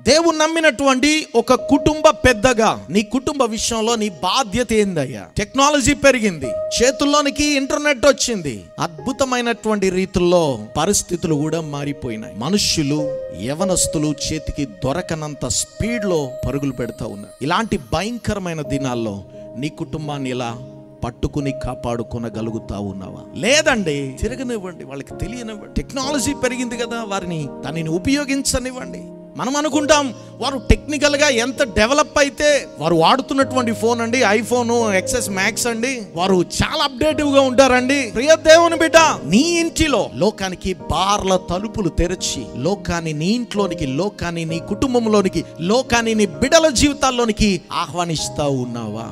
దేవుని నమ్మినటువంటి ఒక కుటుంబ పెద్దగా నీ కుటుంబ విషయంలో నీ బాధ్యత ఏందయ్యా? టెక్నాలజీ పెరిగింది. చేతుల్లోనికి ఇంటర్నెట్ వచ్చింది. అద్భుతమైనటువంటి రీతుల్లో పరిస్థితులు కూడా మారిపోయినాయి. మనుష్యులు యవనస్తులు చేతికి దొరకనంత స్పీడ్లో పరుగులు పెడతా ఉన్నారు. ఇలాంటి భయంకరమైన దినాల్లో నీ కుటుంబాన్ని ఇలా పట్టుకుని కాపాడుకొనగలుగుతా ఉన్నావా? లేదండి తిరగనివ్వండి వాళ్ళకి తెలియనివ్వండి. టెక్నాలజీ పెరిగింది కదా వారిని దానిని ఉపయోగించనివ్వండి. మనం అనుకుంటాం వారు టెక్నికల్గా ఎంత డెవలప్ అయితే వారు వాడుతున్నటువంటి ఫోన్ అండి ఐఫోన్ ఎక్సెస్ మ్యాక్స్ అండి వారు చాలా అప్డేటివ్గా ఉంటారండి. ప్రియ దేవుని బిడ్డ నీ ఇంటిలో లోకానికి బార్ల తలుపులు తెరచి లోకాన్ని నీ ఇంట్లోనికి లోకాన్ని నీ కుటుంబంలోనికి లోకాన్ని నీ బిడల జీవితాల్లోనికి ఆహ్వానిస్తా ఉన్నావా?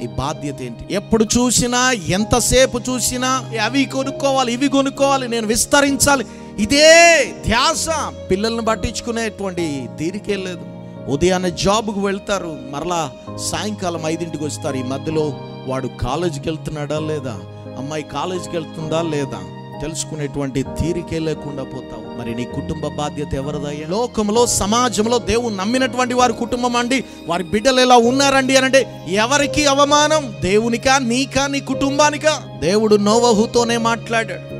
నీ బాధ్యత ఏంటి? ఎప్పుడు చూసినా ఎంతసేపు చూసినా అవి కొనుక్కోవాలి ఇవి కొనుక్కోవాలి నేను విస్తరించాలి ఇదే ధ్యాస. పిల్లల్ని పట్టించుకునేటువంటి తీరికే లేదు ఉదయాన్నే జాబ్కు వెళ్తారు. మరలా సాయంకాలం ఐదింటికి వస్తారు. ఈ మధ్యలో వాడు కాలేజీకి వెళ్తున్నాడా లేదా? అమ్మాయి కాలేజీకి వెళ్తుందా లేదా? తెలుసుకునేటువంటి తీరికే లేకుండా పోతావు. మరి నీ కుటుంబ బాధ్యత ఎవరిదయ్యా లోకంలో సమాజంలో దేవుడు నమ్మినటువంటి వారి కుటుంబం అండి. వారి బిడ్డలు ఎలా ఉన్నారండి అని అంటే ఎవరికి అవమానం? దేవునికా నీకా నీ కుటుంబానికా? దేవుడు నోవహుతోనే మాట్లాడాడు.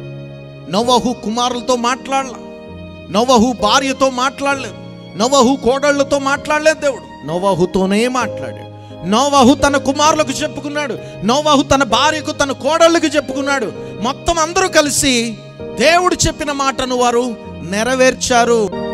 నవహు కుమారులతో మాట్లాడలే నవహు భార్యతో మాట్లాడలేదు నవహు కోడళ్ళతో మాట్లాడలేదు దేవుడు. నవహుతోనే మాట్లాడాడు. నవహు తన కుమారులకు చెప్పుకున్నాడు నవహు తన భార్యకు తన కోడళ్ళకు చెప్పుకున్నాడు. మొత్తం అందరూ కలిసి దేవుడు చెప్పిన మాటను వారు నెరవేర్చారు.